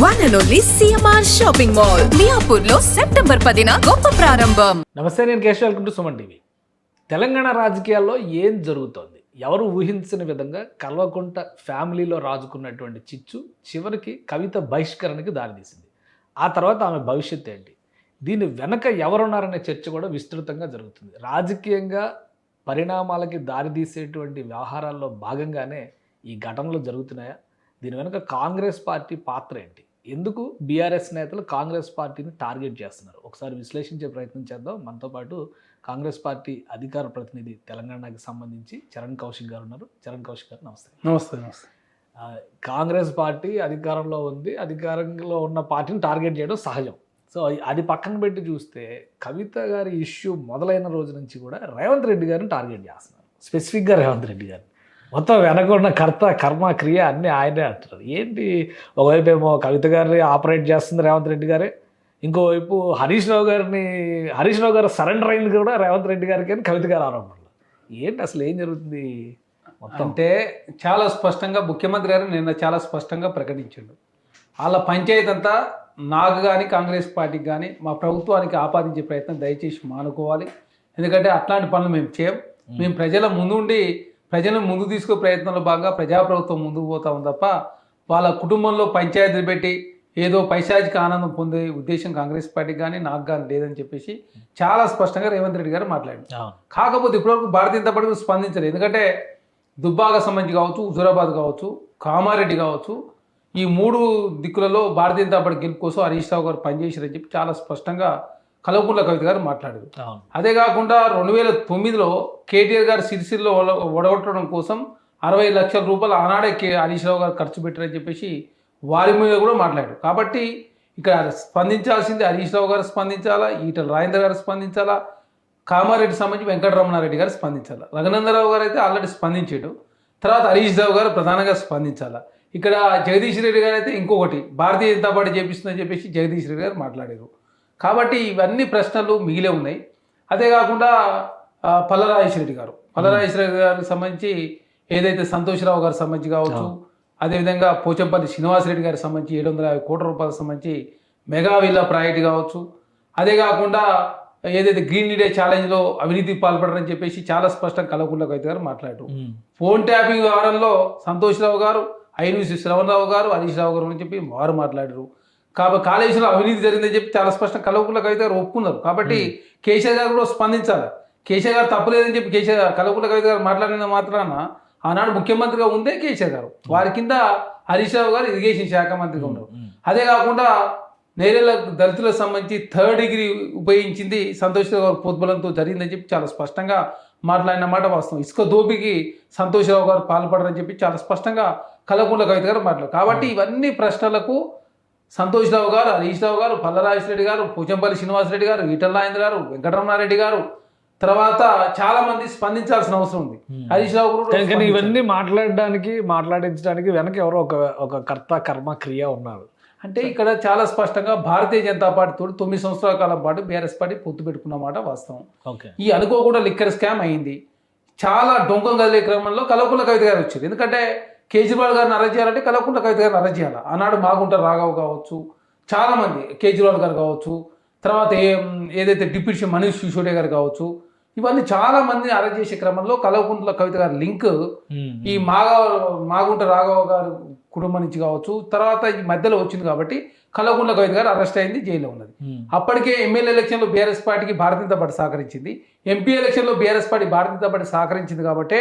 One and only CMR shopping mall మియాపూర్లో September పదిన గొప్ప ప్రారంభం. నమస్తే నేను Keshav. Welcome to Suman TV Telangana రాజకీయాల్లో ఏం జరుగుతోంది? ఎవరు ఊహించిన విధంగా కల్వకుంట ఫ్యామిలీలో రాజుకున్నటువంటి చిచ్చు చివరికి కవిత బహిష్కరణకి దారితీసింది. ఆ తర్వాత ఆమె భవిష్యత్తు ఏంటి? దీని వెనక ఎవరున్నారనే చర్చ కూడా విస్తృతంగా జరుగుతుంది. రాజకీయంగా పరిణామాలకి దారితీసేటువంటి వ్యవహారాల్లో భాగంగానే ఈ ఘటనలు జరుగుతున్నాయా? దీని వెనుక కాంగ్రెస్ పార్టీ పాత్ర ఏంటి? ఎందుకు బీఆర్ఎస్ నేతలు కాంగ్రెస్ పార్టీని టార్గెట్ చేస్తున్నారు? ఒకసారి విశ్లేషించే ప్రయత్నం చేద్దాం. మనతో పాటు కాంగ్రెస్ పార్టీ అధికార ప్రతినిధి తెలంగాణకి సంబంధించి చరణ్ కౌశిక్ గారు ఉన్నారు. చరణ్ కౌశిక్ గారు నమస్తే. నమస్తే నమస్తే. కాంగ్రెస్ పార్టీ అధికారంలో ఉంది. అధికారంలో ఉన్న పార్టీని టార్గెట్ చేయడం సహజం. సో అది పక్కన పెట్టి చూస్తే కవిత గారి ఇష్యూ మొదలైన రోజు నుంచి కూడా రేవంత్ రెడ్డి గారిని టార్గెట్ చేస్తున్నారు. స్పెసిఫిక్గా రేవంత్ రెడ్డి గారిని. మొత్తం వెనక ఉన్న కర్త కర్మ క్రియ అన్నీ ఆయనే అంటున్నారు ఏంటి? ఒకవైపు ఏమో కవిత గారిని ఆపరేట్ చేస్తుంది రేవంత్ రెడ్డి గారే ఇంకోవైపు హరీష్ రావు గారిని హరీష్ రావు గారు సరెండర్ అయింది కూడా రేవంత్ రెడ్డి గారికి అని కవిత గారు ఆరోపణలు. ఏంటి అసలు ఏం జరుగుతుంది? మొత్తం అంటే చాలా స్పష్టంగా ముఖ్యమంత్రి గారు నిన్న చాలా స్పష్టంగా ప్రకటించాడు. వాళ్ళ పంచాయతీ అంతా నాకు కానీ కాంగ్రెస్ పార్టీకి కానీ మా ప్రభుత్వానికి ఆపాదించే ప్రయత్నం దయచేసి మానుకోవాలి. ఎందుకంటే అట్లాంటి పనులు మేము చేయం. మేము ప్రజల ముందుండి ప్రజలను ముందు తీసుకునే ప్రయత్నంలో భాగంగా ప్రజాప్రభుత్వం ముందుకు పోతాం తప్ప వాళ్ళ కుటుంబంలో పంచాయతీలు పెట్టి ఏదో పైశాచిక ఆనందం పొందే ఉద్దేశం కాంగ్రెస్ పార్టీకి కానీ నాకు కానీ లేదని చెప్పేసి చాలా స్పష్టంగా రేవంత్ రెడ్డి గారు మాట్లాడారు. కాకపోతే ఇప్పటివరకు భారతీయ జనతా పార్టీ స్పందించలేదు. ఎందుకంటే దుబ్బాక సంబంధించి కావచ్చు హుజురాబాద్ కావచ్చు కామారెడ్డి కావచ్చు ఈ మూడు దిక్కులలో భారతీయ జనతా పార్టీ గెలుపు కోసం హరీష్ రావు గారు పనిచేశారని చెప్పి చాలా స్పష్టంగా కలవకుంట్ల కవిత గారు మాట్లాడారు. అదే కాకుండా రెండు వేల తొమ్మిదిలో కేటీఆర్ గారు సిరిసిల్లో ఒడ- ఒడగొట్టడం కోసం అరవై లక్షల రూపాయలు ఆనాడే కే హరీష్ రావు గారు ఖర్చు పెట్టారని చెప్పేసి వారి మీద కూడా మాట్లాడారు. కాబట్టి ఇక్కడ స్పందించాల్సింది హరీష్ రావు గారు స్పందించాలా ఈటల రాజేంద్ర గారు స్పందించాలా కామారెడ్డి సంబంధించి వెంకటరమణారెడ్డి గారు స్పందించాలి? రఘునందరావు గారు అయితే ఆల్రెడీ స్పందించాడు. తర్వాత హరీష్ రావు గారు ప్రధానంగా స్పందించాలి? ఇక్కడ జగదీష్ రెడ్డి గారు అయితే ఇంకొకటి భారతీయ జనతా పార్టీ చేపిస్తుందని చెప్పేసి జగదీష్ రెడ్డి గారు మాట్లాడారు. కాబట్టి ఇవన్నీ ప్రశ్నలు మిగిలే ఉన్నాయి. అదే కాకుండా ఆ, పల్లరాజేశ్వర రెడ్డి గారు. పల్లరాజేశ్వర రెడ్డి గారికి సంబంధించి ఏదైతే సంతోష్రావు గారికి సంబంధించి కావచ్చు అదేవిధంగా పోచంపల్లి శ్రీనివాసరెడ్డి గారికి సంబంధించి ఏడు వందల యాభై కోట్ల రూపాయలకు సంబంధించి మెగా విల్లా ప్రాజెక్ట్ కావచ్చు. అదే కాకుండా ఏదైతే గ్రీన్ ఇండియా ఛాలెంజ్లో అవినీతి పాల్పడరని చెప్పేసి చాలా స్పష్టంగా కలవకుండా కవిత గారు మాట్లాడారు. ఫోన్ ట్యాపింగ్ వ్యవహారంలో సంతోష్రావు గారు ఐనుసి శ్రవణరావు గారు హరీష్ రావు గారు అని చెప్పి వారు మాట్లాడారు. కాబట్టి కాళేశ్వరం అవినీతి జరిగిందని చెప్పి చాలా స్పష్టంగా కలవకుండా కవిత గారు ఒప్పుకున్నారు. కాబట్టి కేసీఆర్ గారు కూడా స్పందించాలి. కేసీఆర్ గారు తప్పలేదని చెప్పి కేసీఆర్ కలవకుండా కవిత గారు మాట్లాడిన మాత్రాన ఆనాడు ముఖ్యమంత్రిగా ఉందే కేసీఆర్ గారు. వారి కింద హరీష్ రావు గారు ఇరిగేషన్ శాఖ మంత్రిగా ఉన్నారు. అదే కాకుండా నేరేళ్ళ దళితులకు సంబంధించి థర్డ్ డిగ్రీ ఉపయోగించింది సంతోష్ రావు ప్రోద్బలంతో జరిగిందని చెప్పి చాలా స్పష్టంగా మాట్లాడిన మాట వాస్తవం. ఇసుక దోపికి సంతోషరావు గారు పాల్పడరని చెప్పి చాలా స్పష్టంగా కలకుండ కవిత గారు మాట్లాడారు. కాబట్టి ఇవన్నీ ప్రశ్నలకు సంతోష్రావు గారు హరీష్ రావు గారు పల్లరాజరెడ్డి గారు పూచంపల్లి శ్రీనివాసరెడ్డి గారు ఈటల రాజేంద్ర గారు వెంకటరమణారెడ్డి గారు. తర్వాత చాలా మంది స్పందించాల్సిన అవసరం ఉంది. హరీష్ రావు గారు. ఇవన్నీ మాట్లాడడానికి మాట్లాడించడానికి వెనక ఎవరో ఒక ఒక కర్త కర్మ క్రియ ఉన్నారు. అంటే ఇక్కడ చాలా స్పష్టంగా భారతీయ జనతా పార్టీ తోటి తొమ్మిది సంవత్సరాల కాలం పాటు బీఆర్ఎస్ పార్టీ పొత్తు పెట్టుకున్న మాట వాస్తవం. ఓకే. ఈ అనుకోకుండా లిక్కర్ స్కామ్ అయింది. చాలా డొంకం కదిలే క్రమంలో కలవకుంట్ల కవిత గారు వచ్చింది ఎందుకంటే కేజ్రీవాల్ గారిని అరెస్ట్ చేయాలంటే కలవకుంట్ల కవిత గారిని అరెస్ట్ చేయాలి ఆనాడు మాగుంట రాఘవ్ కావచ్చు చాలా మంది కేజ్రీవాల్ గారు కావచ్చు తర్వాత ఏ ఏదైతే డిప్యూటీ మనీష్ సిసోడియా గారు కావచ్చు ఇవన్నీ చాలా మందిని అరెస్ట్ చేసే క్రమంలో కలవకుంట్ల కవిత గారి లింక్. ఈ మాగ మాగుంట రాఘవ గారు కుటుంబం నుంచి కావచ్చు తర్వాత ఈ మధ్యలో వచ్చింది కాబట్టి కలవకుంట్ల కవిత గారు అరెస్ట్ అయింది జైల్లో ఉన్నది. అప్పటికే ఎమ్మెల్యే ఎలక్షన్లో బీఆర్ఎస్ పార్టీకి భారతీయ జనతా పార్టీ సహకరించింది ఎంపీ ఎలక్షన్లో BRS party Bharatiya Janata party సహకరించింది కాబట్టి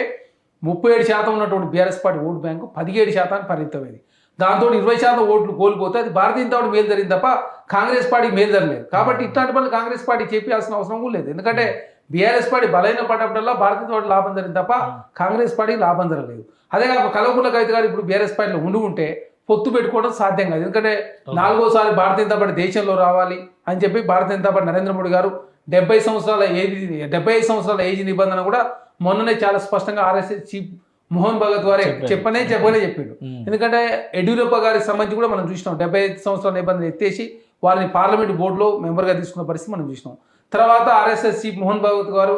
ముప్పై ఏడు శాతం ఉన్నటువంటి బీఆర్ఎస్ పార్టీ ఓటు బ్యాంకు పదిహేడు శాతానికి పరిమితమైంది. దాంతో ఇరవై శాతం ఓట్లు కోల్పోతే అది భారతీయ జనతా పార్టీ మేలు జరిగింది తప్ప కాంగ్రెస్ పార్టీ మేలు జరగలేదు కాబట్టి ఇట్లాంటి పనులు కాంగ్రెస్ పార్టీ చేపించాల్సిన అవసరం కూడా లేదు. ఎందుకంటే బీఆర్ఎస్ పార్టీ బలైన పడ్డప్పుడల్లా భారతీయ జనతా పార్టీ లాభం జరిగింది తప్ప కాంగ్రెస్ పార్టీ లాభం జరగలేదు. అదే కాక కలవకుంట్ల కవిత గారు ఇప్పుడు బీఆర్ఎస్ పార్టీలో ఉండి ఉంటే పొత్తు పెట్టుకోవడం సాధ్యం కాదు. ఎందుకంటే నాలుగోసారి భారతీయ జనతా పార్టీ దేశంలో రావాలి అని చెప్పి భారతీయ జనతా పార్టీ నరేంద్ర మోడీ గారు డెబ్బై సంవత్సరాల ఏజ్ డెబ్బై ఐదు సంవత్సరాల ఏజ్ నిబంధన కూడా మొన్ననే చాలా స్పష్టంగా ఆర్ఎస్ఎస్ చీఫ్ మోహన్ భగత్ వారే. చెప్పనే చెప్పనే చెప్పిండు. ఎందుకంటే యడ్యూరప్ప గారికి సంబంధించి కూడా మనం చూసినాం. డెబ్బై ఐదు సంవత్సరాల నిబంధన ఎత్తేసి వారిని పార్లమెంట్ బోర్డులో మెంబర్గా తీసుకున్న పరిస్థితి మనం చూసినాం. తర్వాత ఆర్ఎస్ఎస్ చీఫ్ మోహన్ భగవత్ గారు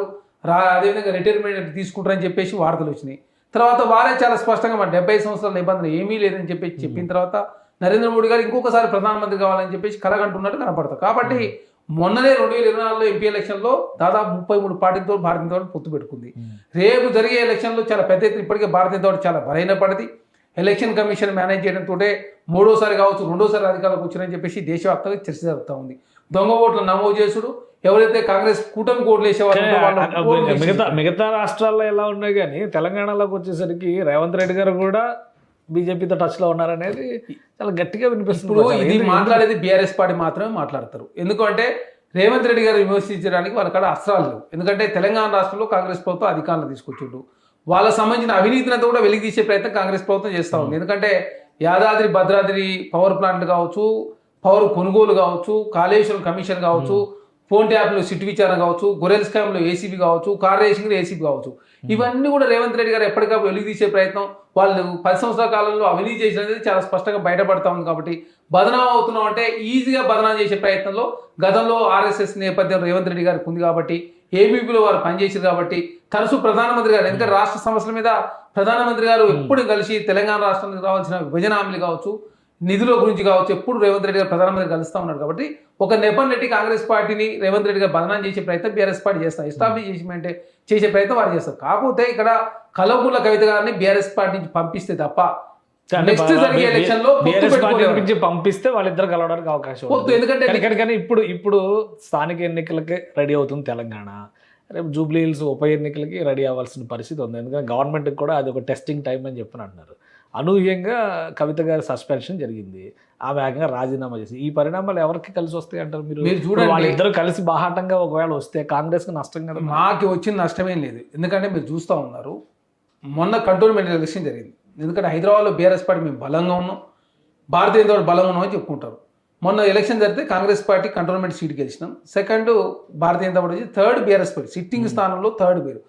రా అదేవిధంగా రిటైర్మెంట్ తీసుకుంటారని చెప్పేసి వార్తలు వచ్చినాయి. తర్వాత వారే చాలా స్పష్టంగా మన డెబ్బై సంవత్సరాల నిబంధన ఏమీ లేదని చెప్పి చెప్పిన తర్వాత నరేంద్ర మోడీ గారు ఇంకొకసారి ప్రధానమంత్రి కావాలని చెప్పేసి కలగంటున్నట్టు కనపడతారు. కాబట్టి మొన్ననే రెండు వేల ఇరవై నాలుగులో ఎంపీ ఎలక్షన్లో దాదాపు ముప్పై మూడు పార్టీలతో భారతీయ జనతా పార్టీ పొత్తు పెట్టుకుంది. రేపు జరిగే ఎలక్షన్లో చాలా పెద్ద ఎత్తున ఇప్పటికే భారతీయ జనతా పార్టీ చాలా బలైన పడింది ఎలక్షన్ కమిషన్ మేనేజ్ చేయడంతో మూడోసారి కావచ్చు రెండోసారి అధికారంలోకి వచ్చిరని చెప్పేసి దేశవ్యాప్తంగా చర్చ జరుగుతూ ఉంది. దొంగ ఓట్లు నమోదు చేసుడు ఎవరైతే కాంగ్రెస్ కూటమి వేసేవారు మిగతా మిగతా రాష్ట్రాల్లో ఎలా ఉన్నాయి కానీ తెలంగాణలోకి వచ్చేసరికి రేవంత్ రెడ్డి గారు కూడా బీజేపీతో టచ్లో ఉన్నారనేది చాలా గట్టిగా వినిపిస్తుంది. ఇది మాట్లాడేది బీఆర్ఎస్ పార్టీ మాత్రమే మాట్లాడతారు. ఎందుకంటే రేవంత్ రెడ్డి గారు విమర్శించడానికి వాళ్ళ కాడ అస్త్రాలు లేవు. ఎందుకంటే తెలంగాణ రాష్ట్రంలో కాంగ్రెస్ ప్రభుత్వం అధికారంలో తీసుకొచ్చిండు. వాళ్ళకి సంబంధించిన అవినీతిని అంతా కూడా వెలికి తీసే ప్రయత్నం కాంగ్రెస్ ప్రభుత్వం చేస్తూ ఉంది. ఎందుకంటే యాదాద్రి భద్రాద్రి పవర్ ప్లాంట్లు కావచ్చు పవర్ కొనుగోలు కావచ్చు కాళేశ్వరం కమిషన్ కావచ్చు ఫోన్ ట్యాప్లో సిట్ విచారణ కావచ్చు గొర్రెల్ స్కామ్లో ఏసీబీ కావచ్చు కార్ రేసింగ్లో ఏసీబీ కావచ్చు. ఇవన్నీ కూడా రేవంత్ రెడ్డి గారు ఎప్పటికప్పుడు వెలికి తీసే ప్రయత్నం. వాళ్ళు పది సంవత్సరాల కాలంలో అవినీతి చేసినది చాలా స్పష్టంగా బయటపడతా ఉంది కాబట్టి బదనాం అవుతున్నాం అంటే ఈజీగా బదనాం చేసే ప్రయత్నంలో గతంలో ఆర్ఎస్ఎస్ నేపథ్యం రేవంత్ రెడ్డి గారికి ఉంది కాబట్టి ఏబీపీలో వారు పనిచేసారు కాబట్టి తరచూ ప్రధానమంత్రి గారు ఎందుకంటే రాష్ట్ర సమస్యల మీద ప్రధానమంత్రి గారు ఎప్పుడు కలిసి తెలంగాణ రాష్ట్రానికి రావాల్సిన విభజన హామీలు కావచ్చు నిధుల గురించి కావచ్చు ఎప్పుడు రేవంత్ రెడ్డి గారు ప్రధానమంత్రి కలుస్తూ ఉన్నారు కాబట్టి ఒక నెపం నెట్టి కాంగ్రెస్ పార్టీని రేవంత్ రెడ్డి గారు బదనాం చేసే ప్రయత్నం బీఆర్ఎస్ పార్టీ చేస్తారు. ఎస్టాబ్లిష్ చేసి అంటే చేసే ప్రయత్నం వారు చేస్తారు. కాకపోతే ఇక్కడ కలవకుల కవిత గారిని బీఆర్ఎస్ పార్టీ నుంచి పంపిస్తే తప్ప నెక్స్ట్ జరిగే ఎలక్షన్లో. నుంచి పంపిస్తే వాళ్ళిద్దరు కలవడానికి అవకాశం. ఎందుకంటే కానీ ఇప్పుడు ఇప్పుడు స్థానిక ఎన్నికలకి రెడీ అవుతుంది తెలంగాణ. రేపు జూబ్లీ హిల్స్ ఉప ఎన్నికలకి రెడీ అవ్వాల్సిన పరిస్థితి ఉంది. ఎందుకంటే గవర్నమెంట్కి కూడా అది ఒక టెస్టింగ్ టైం అని చెప్పని అంటున్నారు అనూహ్యంగా కవిత గారి సస్పెన్షన్ జరిగింది. ఆ వేగంగా రాజీనామా చేసి ఈ పరిణామాలు ఎవరికి కలిసి వస్తాయి అంటారు మీరు? మీరు చూడండి. వాళ్ళిద్దరు కలిసి బాహాటంగా ఒకవేళ వస్తే కాంగ్రెస్కి నష్టం కదా మాకు వచ్చిన నష్టమేం లేదు. ఎందుకంటే మీరు చూస్తూ ఉన్నారు మొన్న కంటోన్మెంట్ ఎలక్షన్ జరిగింది. ఎందుకంటే హైదరాబాద్లో బీఆర్ఎస్ పార్టీ మేము బలంగా ఉన్నాం. భారతీయ జనతా పార్టీ బలంగా ఉన్నామని చెప్పుకుంటారు. మొన్న ఎలక్షన్ జరిగితే Congress party cantonment seat గెలిచినాం. Second Bharatiya Janata party third BRS party sitting స్థానంలో థర్డ్ పేరు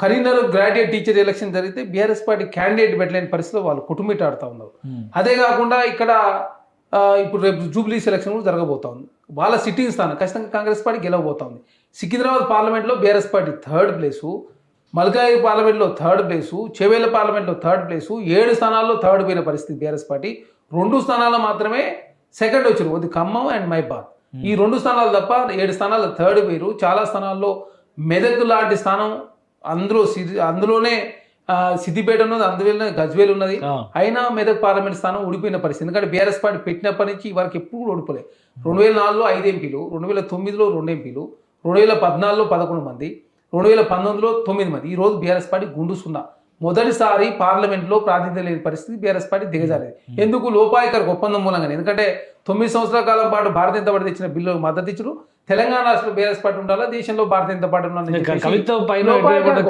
కరీంనగర్ గ్రాడ్యుయేట్ టీచర్ ఎలక్షన్ జరిగితే బీఆర్ఎస్ పార్టీ క్యాండిడేట్ పెట్టలేని పరిస్థితిలో వాళ్ళు కుటుంబీట ఆడుతూ ఉన్నారు అదే కాకుండా ఇక్కడ ఇప్పుడు రేపు జూబ్లీ సెలక్షన్ కూడా జరగబోతా ఉంది వాళ్ళ సిట్టింగ్ స్థానం ఖచ్చితంగా కాంగ్రెస్ పార్టీ గెలవబోతా ఉంది సికింద్రాబాద్ పార్లమెంట్లో బీఆర్ఎస్ పార్టీ థర్డ్ ప్లేసు మల్కాయి పార్లమెంట్లో థర్డ్ ప్లేసు చెవేల పార్లమెంట్లో థర్డ్ ప్లేసు ఏడు స్థానాల్లో థర్డ్ పోయిన పరిస్థితి బీఆర్ఎస్ పార్టీ. రెండు స్థానాల్లో మాత్రమే సెకండ్ వచ్చారు అది ఖమ్మం అండ్ మైబాద్ ఈ రెండు స్థానాలు తప్ప ఏడు స్థానాల్లో థర్డ్ పోయారు చాలా స్థానాల్లో మెదక్ లాంటి స్థానం అందులో సిరి అందులోనే సిద్దిపేట ఉన్నది అందులోనే గజ్వేల్ ఉన్నది. అయినా మెదక్ పార్లమెంట్ స్థానం ఊడిపోయిన పరిస్థితి. ఎందుకంటే బీఆర్ఎస్ పార్టీ పెట్టినప్పటి నుంచి వరకు ఎప్పుడు ఓడిపోలే. రెండు వేల నాలుగులో ఐదు ఎంపీలు రెండు వేల తొమ్మిదిలో రెండు ఎంపీలు రెండు వేల పద్నాలుగులో పదకొండు మంది రెండు వేల పంతొమ్మిదిలో తొమ్మిది మంది. ఈ రోజు బీఆర్ఎస్ పార్టీ గుండు సున్నా. మొదటిసారి పార్లమెంట్లో ప్రాతినిధ్యం లేని పరిస్థితి బీఆర్ఎస్ పార్టీ దిగజారేది. ఎందుకు లోపాయకర ఒప్పందం మూలంగానే? ఎందుకంటే తొమ్మిది సంవత్సరాల కాలం పాటు భారతీయ జనతా పార్టీ తెచ్చిన బిల్లులకు మద్దతు ఇచ్చుడు. తెలంగాణ రాష్ట్రంలో బీఆర్ఎస్ పార్టీ ఉండాలా? దేశంలో భారతీయ జనతా పార్టీ కవిత పైన.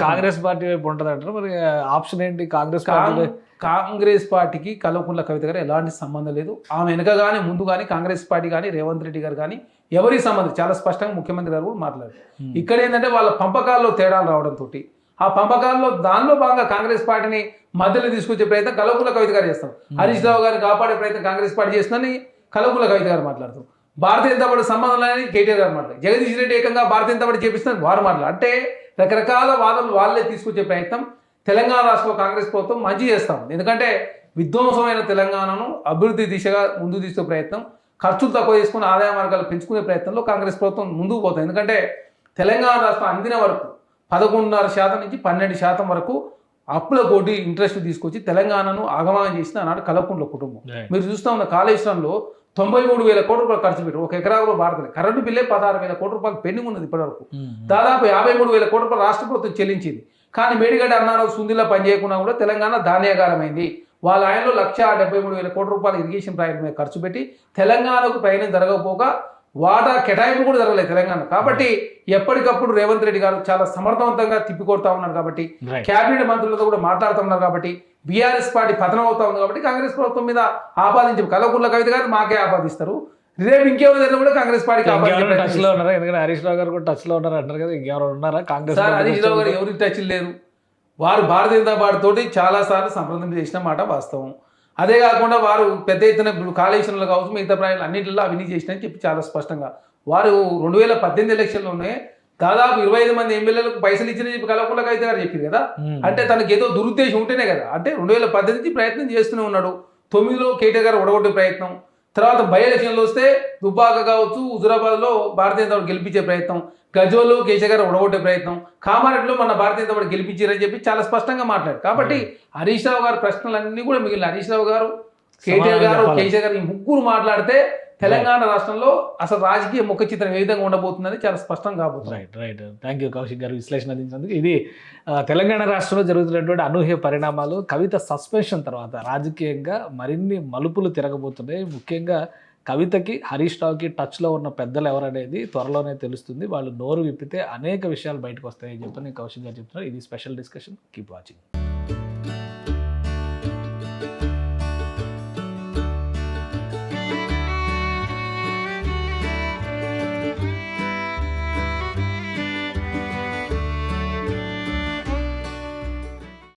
కాంగ్రెస్ పార్టీ వైపు ఉంటుంది అంటారు మరి ఆప్షన్ ఏంటి? కాంగ్రెస్ పార్టీ కాంగ్రెస్ పార్టీకి కల్వకుంట్ల కవిత గారు ఎలాంటి సంబంధం లేదు. ఆమె వెనుక కానీ ముందు కానీ కాంగ్రెస్ పార్టీ కానీ రేవంత్ రెడ్డి గారు కానీ ఎవరి సంబంధం? చాలా స్పష్టంగా ముఖ్యమంత్రి గారు కూడా మాట్లాడారు. ఇక్కడ ఏంటంటే వాళ్ళ పంపకాల్లో తేడాలు రావడంతో ఆ పంపకాల్లో దానిలో భాగంగా కాంగ్రెస్ పార్టీని మధ్యలో తీసుకొచ్చే ప్రయత్నం కల్వకుంట్ల కవిత గారు చేస్తారు. హరీష్ రావు గారిని కాపాడే ప్రయత్నం కాంగ్రెస్ పార్టీ చేస్తుందని కల్వకుంట్ల కవిత గారు మాట్లాడుతారు. భారతీయ జనతా పార్టీ సంబంధం లేని కేటీఆర్ గారు మాట్లాడారు. జగదీష్ రెడ్డి ఏకంగా భారతీయ జనతా పార్టీ చేపిస్తున్నారు వారు మాట్లాడారు. అంటే రకరకాల వాదనలు వాళ్ళే తీసుకొచ్చే ప్రయత్నం తెలంగాణ రాష్ట్రంలో కాంగ్రెస్ ప్రభుత్వం మంచి చేస్తాం ఎందుకంటే విధ్వంసమైన తెలంగాణను అభివృద్ధి దిశగా ముందు తీసుకు ప్రయత్నం ఖర్చులు తక్కువ చేసుకుని ఆదాయ మార్గాలు పెంచుకునే ప్రయత్నంలో కాంగ్రెస్ ప్రభుత్వం ముందుకు పోతుంది. ఎందుకంటే తెలంగాణ రాష్ట్రం అందిన వరకు పదకొండున్నర శాతం నుంచి పన్నెండు శాతం వరకు అప్పుల కోటి ఇంట్రెస్ట్ తీసుకొచ్చి తెలంగాణను ఆగమనం చేసిన ఆనాడు కలవకుంట్ల కుటుంబం. మీరు చూస్తా ఉన్న కాళేశ్వరంలో తొంభై మూడు వేల కోట్ల రూపాయలు ఖర్చు పెట్టారు. ఒక ఎకరా కూడా భారతలేదు కరెంటు బిల్లే పదహారు వేల కోట్ల రూపాయలు పెండింగ్ ఉన్నది ఇప్పటివరకు. దాదాపు యాభై మూడు వేల కోట్ల రూపాయలు రాష్ట్ర ప్రభుత్వం చెల్లించింది. కానీ మేడిగడ్డ అన్నారావు సుందిలా పనిచేయకుండా కూడా తెలంగాణ ధాన్యాగారమైంది. వాళ్ళ ఆయనలో లక్ష డెబ్బై మూడు వేల కోట్ల రూపాయల ఇరిగేషన్ ప్రాజెక్ట్ మీద ఖర్చు పెట్టి తెలంగాణకు ప్రయాణం జరగకపోగా వాటా కేటాయింపు కూడా జరగలేదు తెలంగాణ కాబట్టి ఎప్పటికప్పుడు రేవంత్ రెడ్డి గారు చాలా సమర్థవంతంగా తిప్పికొడతా ఉన్నారు కాబట్టి. కేబినెట్ మంత్రులతో కూడా మాట్లాడుతూ ఉన్నారు కాబట్టి బీఆర్ఎస్ పార్టీ పతనం అవుతా ఉంది కాబట్టి కాంగ్రెస్ ప్రభుత్వం మీద ఆపాదించి కలవకుర్ల కవిత గారు మాకే ఆపాదిస్తారు. రేపు ఇంకెవరు జరిగినా కూడా కాంగ్రెస్ పార్టీకి ప్రయత్నం టచ్లో ఉన్నారా? ఎందుకంటే హరీష్ రావు గారు కూడా టచ్లో ఉన్నారు అంటారు కదా ఇంకెవరు ఉన్నారా? కాంగ్రెస్ పార్టీ హరీష్ రావు గారు ఎవరికి టచ్ లేరు? వారు భారతీయ జనతా పార్టీ తోటి చాలా సార్లు సంప్రదింపు చేసిన మాట వాస్తవం. అదే కాకుండా వారు పెద్ద ఎత్తున ఇప్పుడు కాళేశ్వరంలో కావచ్చు మిగతా ప్రాయాలు అన్నింటిలో అవినీతి చేసినని చెప్పి చాలా స్పష్టంగా. వారు రెండు వేల పద్దెనిమిది ఎలక్షన్లోనే దాదాపు ఇరవై ఐదు మంది ఎమ్మెల్యేలకు పైసలు ఇచ్చిన చెప్పి కలవకుండా కవిత గారు చెప్పింది కదా. అంటే తనకి ఏదో దురుద్దేశం ఉంటేనే కదా. అంటే రెండు వేల పద్దెనిమిది ప్రయత్నం చేస్తూనే ఉన్నాడు. తొమ్మిదిలో కేటీఆర్ గారు ఒడగొట్టే ప్రయత్నం. తర్వాత బై ఎలక్షన్లు వస్తే దుబ్బాక కావచ్చు హుజురాబాద్లో భారతీయ జనతా గెలిపించే ప్రయత్నం. గజ్వల్లో కేసీఆర్ గారు ఒడగొట్టే ప్రయత్నం కామారెడ్డిలో మన భారతీయ జనతా పార్టీ గెలిపించారని చెప్పి చాలా స్పష్టంగా మాట్లాడారు. కాబట్టి హరీష్ రావు గారి ప్రశ్నలన్నీ కూడా మిగిలిన హరీష్ రావు గారు కేటీఆర్ గారు. కేసీఆర్ గారు ఈ ముగ్గురు మాట్లాడితే తెలంగాణ రాష్ట్రంలో అసలు రాజకీయ ముఖ చిత్రం ఏ విధంగా ఉండబోతుందని చాలా స్పష్టం కాబోతుంది. Right right. Thank you Kaushik గారు విశ్లేషణ అందించినందుకు. ఇది తెలంగాణ రాష్ట్రంలో జరుగుతున్నటువంటి అనూహ్య పరిణామాలు కవిత సస్పెన్షన్ తర్వాత రాజకీయంగా మరిన్ని మలుపులు తిరగబోతున్నాయి. ముఖ్యంగా కవితకి హరీష్ రావుకి టచ్లో ఉన్న పెద్దలు ఎవరనేది త్వరలోనే తెలుస్తుంది. వాళ్ళు నోరు విప్పితే అనేక విషయాలు బయటకు వస్తాయని చెప్పని కౌశిక్ గారు చెప్తున్నారు. ఇది స్పెషల్ డిస్కషన్ కీప్ వాచింగ్